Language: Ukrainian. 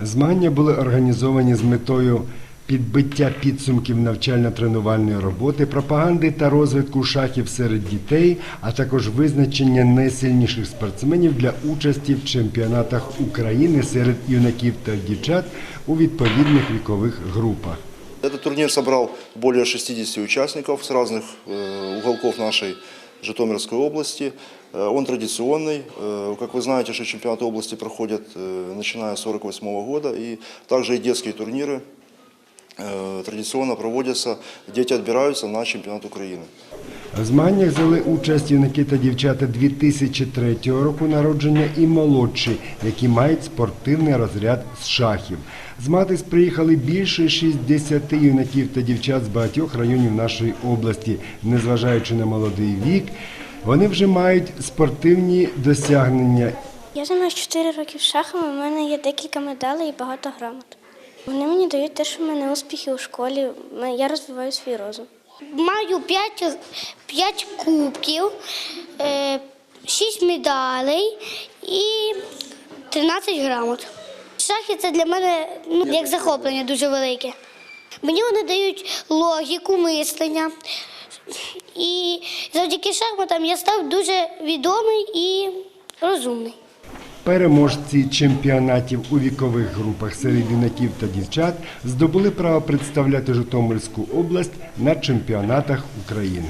Змагання були організовані з метою підбиття підсумків навчально-тренувальної роботи, пропаганди та розвитку шахів серед дітей, а також визначення найсильніших спортсменів для участі в чемпіонатах України серед юнаків та дівчат у відповідних вікових групах. Этот турнир собрал более 60 участников с разных э, уголков нашей Житомирской области. Э, Он традиционный. Э, Как вы знаете, что чемпионаты области проходят э, начиная с 1948 года. И также и детские турниры э, традиционно проводятся. Дети отбираются на чемпионат Украины. В змаганнях взяли участь юнаки та дівчата 2003 року народження і молодші, які мають спортивний розряд з шахів. Змагатись приїхали більше 60 юнаків та дівчат з багатьох районів нашої області. Незважаючи на молодий вік, вони вже мають спортивні досягнення. Я займаюся 4 роки шахами, у мене є декілька медалей і багато грамот. Вони мені дають те, що в мене успіхи у школі, я розвиваю свій розум. Маю 5, 5 кубків, 6 медалей і 13 грамот. Шахи це для мене ну, як захоплення дуже велике. Мені вони дають логіку мислення. І завдяки шахматам я став дуже відомий і розумний. Переможці чемпіонатів у вікових групах серед юнаків та дівчат здобули право представляти Житомирську область на чемпіонатах України.